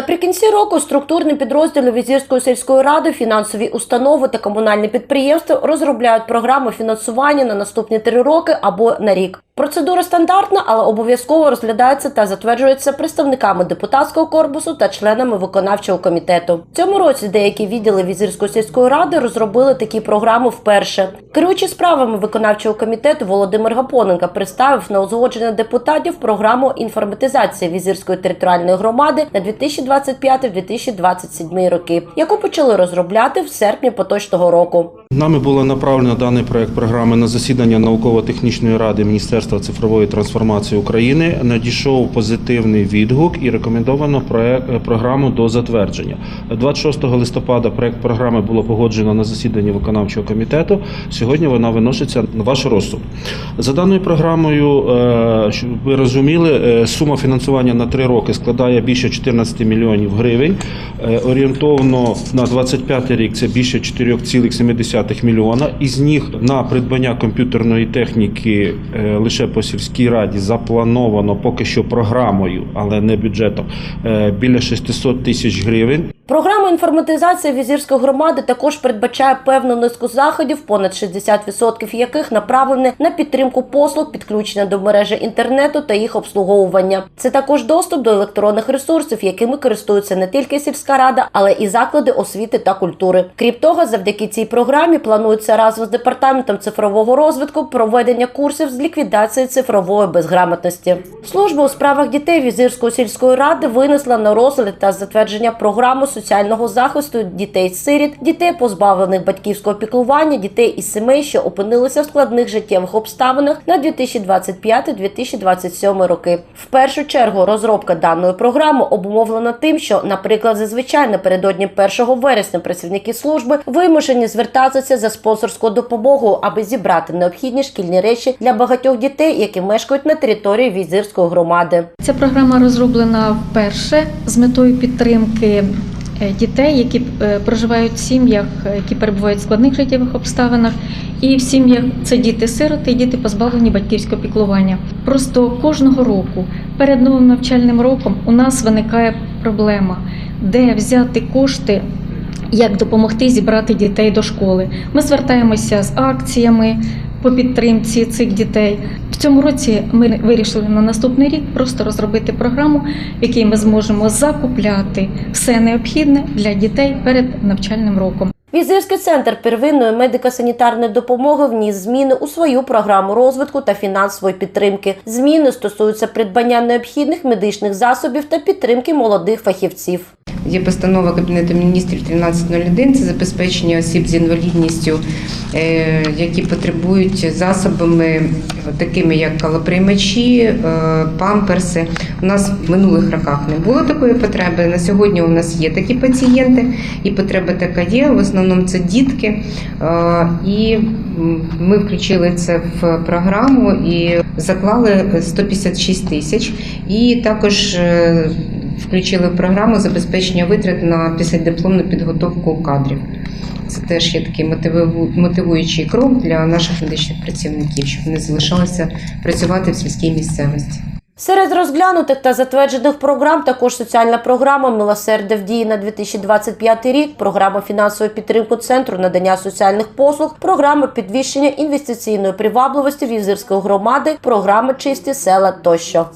Наприкінці року структурні підрозділи Візірської сільської ради, фінансові установи та комунальні підприємства розробляють програму фінансування на наступні три роки або на рік. Процедура стандартна, але обов'язково розглядається та затверджується представниками депутатського корпусу та членами виконавчого комітету. Цьому році деякі відділи Візирської сільської ради розробили такі програми вперше. Керуючий справами виконавчого комітету Володимир Гапоненко представив на узгодження депутатів програму інформатизації Візирської територіальної громади на 2025-2027 роки, яку почали розробляти в серпні поточного року. Нами було направлено даний проект програми на засідання науково-технічної ради Міністерства цифрової трансформації України. Надійшов позитивний відгук і рекомендовано проект програму до затвердження. 26 листопада проект програми було погоджено на засіданні виконавчого комітету. Сьогодні вона виноситься на ваш розсуд. За даною програмою, е, щоб ви розуміли, е, сума фінансування на три роки складає більше 14 мільйонів гривень. Е, Орієнтовно на 25 рік це більше 4,7 мільйона. Із них на придбання комп'ютерної техніки е, лише по сільській раді заплановано поки що програмою, але не бюджетом, е, біля 600 тисяч гривень. Програма інформатизації візірської громади також передбачає певну низку заходів, понад 60% яких направлені на підтримку послуг, підключення до мережі інтернету та їх обслуговування. Це також доступ до електронних ресурсів, якими користується не тільки сільська рада, але і заклади освіти та культури. Крім того, завдяки цій програмі планується разом з департаментом цифрового розвитку проведення курсів з ліквідації цифрової безграмотності. Служба у справах дітей Візирської сільської ради винесла на розгляд та затвердження програму соціального захисту дітей-сиріт, дітей, позбавлених батьківського піклування, дітей із сімей, що опинилися в складних життєвих обставинах на 2025-2027 роки. В першу чергу розробка даної програми обумовлена тим, що, наприклад, зазвичай напередодні 1 вересня працівники служби вимушені звертатися за спонсорською допомогою, аби зібрати необхідні шкільні речі для багатьох дітей, які мешкають на території візирської громади. Ця програма розроблена вперше з метою підтримки дітей, які е, проживають в сім'ях, е, які перебувають в складних життєвих обставинах, і в сім'ях це діти-сироти, діти позбавлені батьківського піклування. Просто кожного року перед новим навчальним роком у нас виникає проблема, де взяти кошти. Як допомогти зібрати дітей до школи? Ми звертаємося з акціями по підтримці цих дітей. Цьому році ми вирішили на наступний рік просто розробити програму, в якій ми зможемо закупляти все необхідне для дітей перед навчальним роком. Візирський центр первинної медико-санітарної допомоги вніс зміни у свою програму розвитку та фінансової підтримки. Зміни стосуються придбання необхідних медичних засобів та підтримки молодих фахівців. Є постанова Кабінету міністрів 1301, це забезпечення осіб з інвалідністю, е, які потребують засобами, такими як калоприймачі, е, памперси. У нас в минулих роках не було такої потреби. На сьогодні у нас є такі пацієнти, і потреба така є. В основному це дітки. Е, І ми включили це в програму і заклали 156 тисяч. І також е, включили в програму забезпечення витрат на післядипломну підготовку кадрів. Це теж є такий мотиву- мотивуючий крок для наших медичних працівників, щоб вони залишалися працювати в сільській місцевості. Серед розглянутих та затверджених програм також соціальна програма Милосердя в дії на 2025 рік, програма фінансової підтримки центру надання соціальних послуг, програма підвищення інвестиційної привабливості візирської громади, програма чисті села тощо.